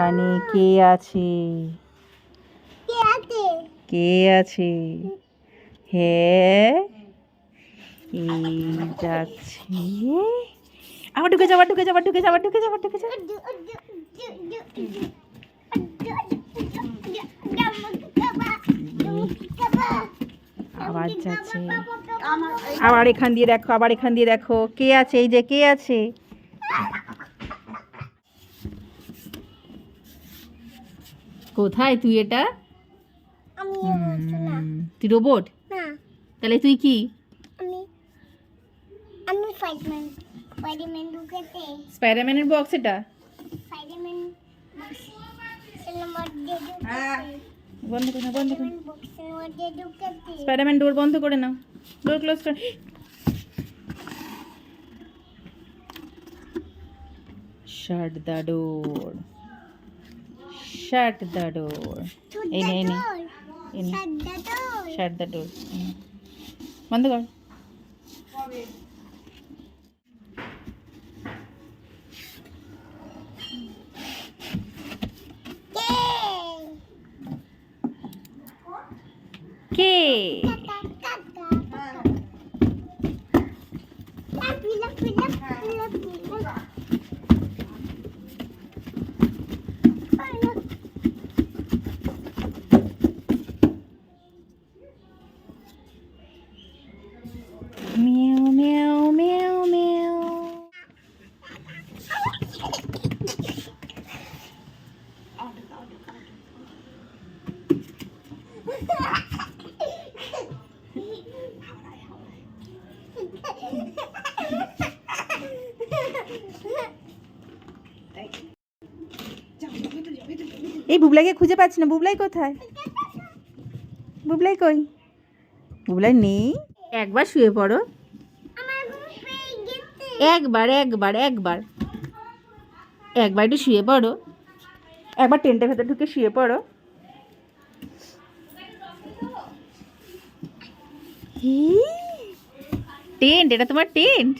এখানে কে আছে কে আছে কে আছে হ্যাঁ যাচ্ছে আবার ঢুকে যাবার ঢুকে যাবার ঢুকে যাবার ঢুকে যাবার ঢুকে যাবার। আবার যাচ্ছে আবার এখান দিয়ে দেখো আবার এখান দিয়ে দেখো কে আছে এই যে কে আছে কোথায় তুই এটা? আমি বলছি না। হুম, তুই রোবট না। তাহলে তুই কি? আমি আমি ফাইটম্যান স্পাইডারম্যান ঢুকেছে। স্পাইডারম্যানের বক্স এটা? হ্যাঁ। বন্ধ করে না বন্ধ করে। স্পাইডারম্যান ডোর বন্ধ করে নাও। ডোর ক্লোজ করে। Shut the door shut the door এই নে এই নে এই নে শাট দ্য ডোর বন্ধ কর কে মিয়াও এই বুবলাইকে খুঁজে পাচ্ছি না। বুবলাই কোথায়? বুবলাই কই? বুবলাই নেই। একবার শুয়ে পড়ো। একবার একবার একবার। একবার একটু শুয়ে পড়ো। একবার টেন্টের ভেতরে ঢুকে শুয়ে পড়ো। টেন্ট এটা তোমার টেন্ট?